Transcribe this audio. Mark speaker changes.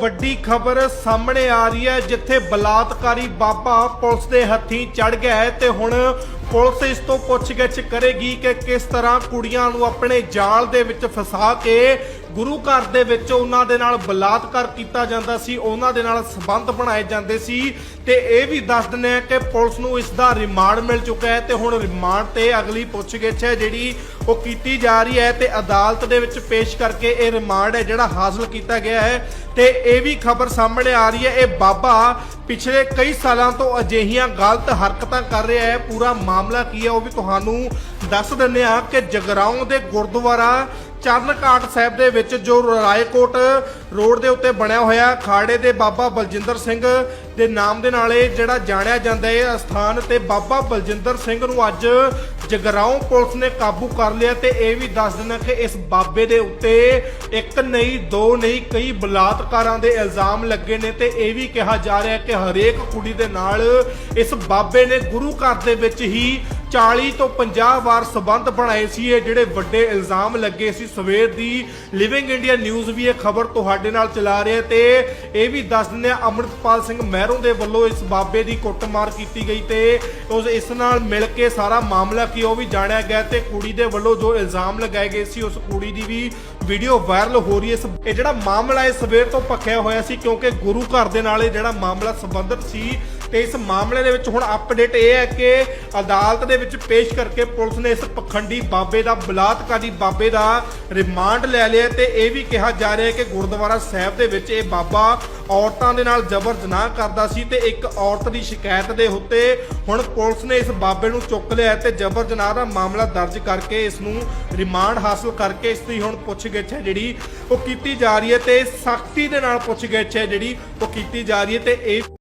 Speaker 1: ਵੱਡੀ ਖਬਰ ਸਾਹਮਣੇ ਆ ਰਹੀ ਹੈ, ਜਿੱਥੇ ਬਲਾਤਕਾਰੀ ਬਾਬਾ ਪੁਲਿਸ ਦੇ ਹੱਥੀਂ ਚੜ ਗਿਆ ਹੈ ਤੇ ਹੁਣ ਪੁਲਿਸ ਇਸ ਤੋਂ ਪੁੱਛਗਿੱਛ ਕਰੇਗੀ ਕਿ ਕਿਸ ਤਰ੍ਹਾਂ ਕੁੜੀਆਂ ਨੂੰ ਆਪਣੇ ਜਾਲ ਦੇ ਵਿੱਚ ਫਸਾ ਕੇ ਗੁਰੂ ਘਰ ਦੇ ਵਿੱਚ ਉਹਨਾਂ ਦੇ ਨਾਲ ਬਲਾਤਕਾਰ ਕੀਤਾ ਜਾਂਦਾ ਸੀ, ਉਹਨਾਂ ਦੇ ਨਾਲ ਸਬੰਧ ਬਣਾਏ ਜਾਂਦੇ ਸੀ ਤੇ ਇਹ ਵੀ ਦੱਸ ਦਿੰਦੇ ਆ ਕਿ ਪੁਲਿਸ ਨੂੰ ਇਸ ਦਾ ਰਿਮਾਂਡ ਮਿਲ ਚੁੱਕਾ ਹੈ ਤੇ ਹੁਣ ਰਿਮਾਂਡ ਤੇ ਅਗਲੀ ਪੁੱਛਗਿੱਛ ਹੈ ਜਿਹੜੀ ਉਹ ਕੀਤੀ ਜਾ ਰਹੀ ਹੈ ਤੇ ਅਦਾਲਤ ਦੇ ਵਿੱਚ ਪੇਸ਼ ਕਰਕੇ ਇਹ ਰਿਮਾਂਡ ਹੈ ਜਿਹੜਾ ਹਾਸਲ ਕੀਤਾ ਗਿਆ ਹੈ ਤੇ ਇਹ ਵੀ ਖਬਰ ਸਾਹਮਣੇ ਆ ਰਹੀ ਹੈ, ਇਹ ਬਾਬਾ ਪਿਛਲੇ ਕਈ ਸਾਲਾਂ ਤੋਂ ਅਜਿਹੀਆਂ ਗਲਤ ਹਰਕਤਾਂ ਕਰ ਰਿਹਾ ਹੈ, ਪੂਰਾ ਮਾਮਲਾ ਕੀ ਹੈ ਉਹ ਵੀ ਤੁਹਾਨੂੰ ਦੱਸ ਦਿੰਦੇ ਆ ਕਿ ਜਗਰਾਉਂ ਦੇ ਗੁਰਦੁਆਰਾ ਚਰਨਕਾਟ ਸਾਹਿਬ ਦੇ ਵਿੱਚ ਜੋ ਰਾਏਕੋਟ ਰੋਡ ਦੇ ਉੱਤੇ ਬਣਿਆ ਹੋਇਆ ਖਾੜੇ ਦੇ ਬਾਬਾ ਬਲਜਿੰਦਰ ਸਿੰਘ ਦੇ ਨਾਮ ਦੇ ਨਾਲ ਇਹ ਜਿਹੜਾ ਜਾਣਿਆ ਜਾਂਦਾ ਹੈ, ਇਹ ਅਸਥਾਨ ਤੇ ਬਾਬਾ ਬਲਜਿੰਦਰ ਸਿੰਘ ਨੂੰ ਅੱਜ ਜਗਰਾਉਂ ਪੁਲਿਸ ਨੇ ਕਾਬੂ ਕਰ ਲਿਆ ਤੇ ਇਹ ਵੀ ਦੱਸ ਦਿੰਦਾ ਕਿ ਇਸ ਬਾਬੇ ਦੇ ਉੱਤੇ ਇੱਕ ਨਹੀਂ, ਦੋ ਨਹੀਂ, ਕਈ ਬਲਾਤਕਾਰਾਂ ਦੇ ਇਲਜ਼ਾਮ ਲੱਗੇ ਨੇ ਤੇ ਇਹ ਵੀ ਕਿਹਾ ਜਾ ਰਿਹਾ ਕਿ ਹਰੇਕ ਕੁੜੀ ਦੇ ਨਾਲ ਇਸ ਬਾਬੇ ਨੇ ਗੁਰੂ ਘਰ ਦੇ ਵਿੱਚ ਹੀ 40 ਤੋਂ 50 ਵਾਰ ਸਬੰਧ ਬਣਾਏ ਸੀ ਇਹ ਜਿਹੜੇ ਵੱਡੇ ਇਲਜ਼ਾਮ ਲੱਗੇ ਸੀ। ਸਵੇਰ ਦੀ ਲਿਵਿੰਗ ਇੰਡੀਆ ਨਿਊਜ਼ ਵੀ ਇਹ ਖਬਰ ਤੁਹਾਡੇ ਨਾਲ ਚਲਾ ਰਿਹਾ ਤੇ ਇਹ ਵੀ ਦੱਸ ਦਿੰਦੇ ਆ ਅਮਰਿਤਪਾਲ ਸਿੰਘ ਮਹਿਰੋਂ ਦੇ ਵੱਲੋਂ ਇਸ ਬਾਬੇ ਦੀ ਕੁੱਟਮਾਰ ਕੀਤੀ ਗਈ ਤੇ ਉਸ ਇਸ ਨਾਲ ਮਿਲ ਕੇ ਸਾਰਾ ਮਾਮਲਾ ਕੀ ਉਹ ਵੀ ਜਾਣਿਆ ਗਿਆ ਤੇ ਕੁੜੀ ਦੇ ਵੱਲੋਂ ਜੋ ਇਲਜ਼ਾਮ ਲਗਾਏ ਗਏ ਸੀ, ਉਸ ਕੁੜੀ ਦੀ ਵੀ ਵੀਡੀਓ ਵਾਇਰਲ ਹੋ ਰਹੀ ਹੈ। ਇਹ ਜਿਹੜਾ ਮਾਮਲਾ ਹੈ ਸਵੇਰ ਤੋਂ ਪੱਖਿਆ ਹੋਇਆ ਸੀ ਕਿਉਂਕਿ ਗੁਰੂ ਘਰ ਦੇ ਨਾਲ ਇਹ ਜਿਹੜਾ ਮਾਮਲਾ ਸੰਬੰਧਿਤ ਸੀ ਤੇ ਇਸ ਮਾਮਲੇ ਦੇ ਵਿੱਚ ਹੁਣ ਅਪਡੇਟ ਇਹ ਹੈ ਕਿ ਅਦਾਲਤ ਦੇ ਵਿੱਚ ਪੇਸ਼ ਕਰਕੇ ਪੁਲਿਸ ਨੇ ਇਸ ਪਖੰਡੀ ਬਾਬੇ ਦਾ, ਬਲਾਤਕਾਰੀ ਬਾਬੇ ਦਾ ਰਿਮਾਂਡ ਲੈ ਲਿਆ ਤੇ ਇਹ ਵੀ ਕਿਹਾ ਜਾ ਰਿਹਾ ਹੈ ਕਿ ਗੁਰਦੁਆਰਾ ਸਾਹਿਬ ਦੇ ਵਿੱਚ ਇਹ ਬਾਬਾ ਔਰਤਾਂ ਦੇ ਨਾਲ ਜ਼ਬਰ ਜਨਾਹ ਕਰਦਾ ਸੀ ਤੇ ਇੱਕ ਔਰਤ ਦੀ ਸ਼ਿਕਾਇਤ ਦੇ ਉੱਤੇ ਹੁਣ ਪੁਲਿਸ ਨੇ ਇਸ ਬਾਬੇ ਨੂੰ ਚੁੱਕ ਲਿਆ ਤੇ ਜ਼ਬਰ ਜਨਾਹ ਦਾ ਮਾਮਲਾ ਦਰਜ ਕਰਕੇ ਇਸ ਨੂੰ ਰਿਮਾਂਡ ਹਾਸਲ ਕਰਕੇ ਇਸ ਦੀ ਹੁਣ ਪੁੱਛਗਿੱਛ ਹੈ ਜਿਹੜੀ ਉਹ ਕੀਤੀ ਜਾ ਰਹੀ ਹੈ ਤੇ ਸਖਤੀ ਦੇ ਨਾਲ ਪੁੱਛਗਿੱਛ ਹੈ ਜਿਹੜੀ ਉਹ ਕੀਤੀ ਜਾ ਰਹੀ ਹੈ ਤੇ ਇਹ